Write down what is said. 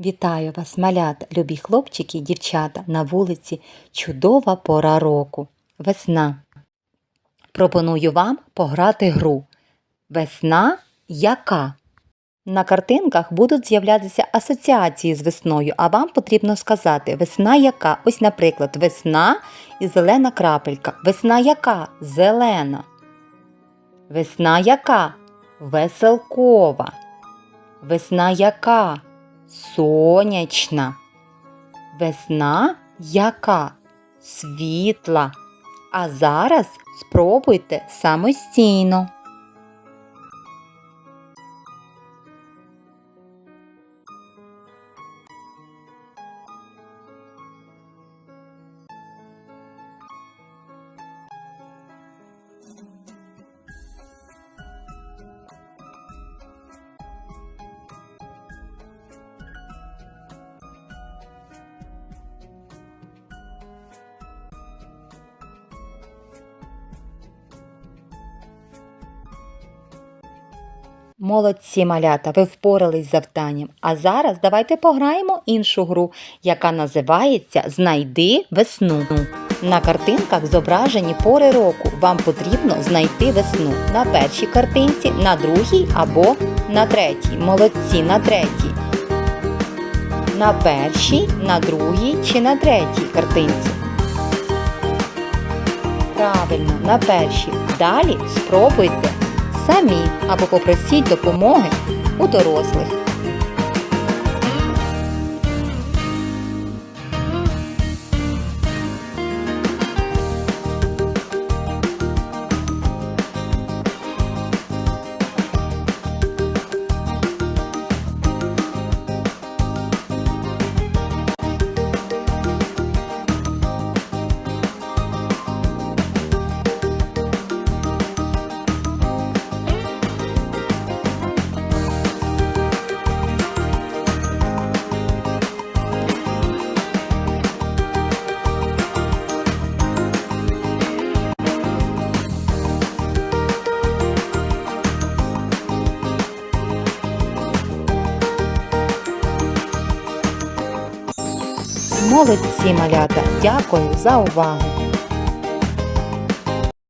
Вітаю вас, малята, любі хлопчики і дівчата на вулиці. Чудова пора року. Весна. Пропоную вам пограти гру. Весна яка? На картинках будуть з'являтися асоціації з весною, а вам потрібно сказати весна яка? Ось, наприклад, весна і зелена крапелька. Весна яка? Зелена. Весна яка? Веселкова. Весна яка? Сонячна. Весна яка? Світла. А зараз спробуйте самостійно. Молодці малята, ви впорались з завданням. А зараз давайте пограємо іншу гру, яка називається Знайди весну. На картинках зображені пори року. Вам потрібно знайти весну на першій картинці, на другій або на третій. Молодці на третій. На першій, на другій чи на третій картинці. Правильно, на першій. Далі спробуйте самі або попросіть допомоги у дорослих. Молодці малята, дякую за увагу!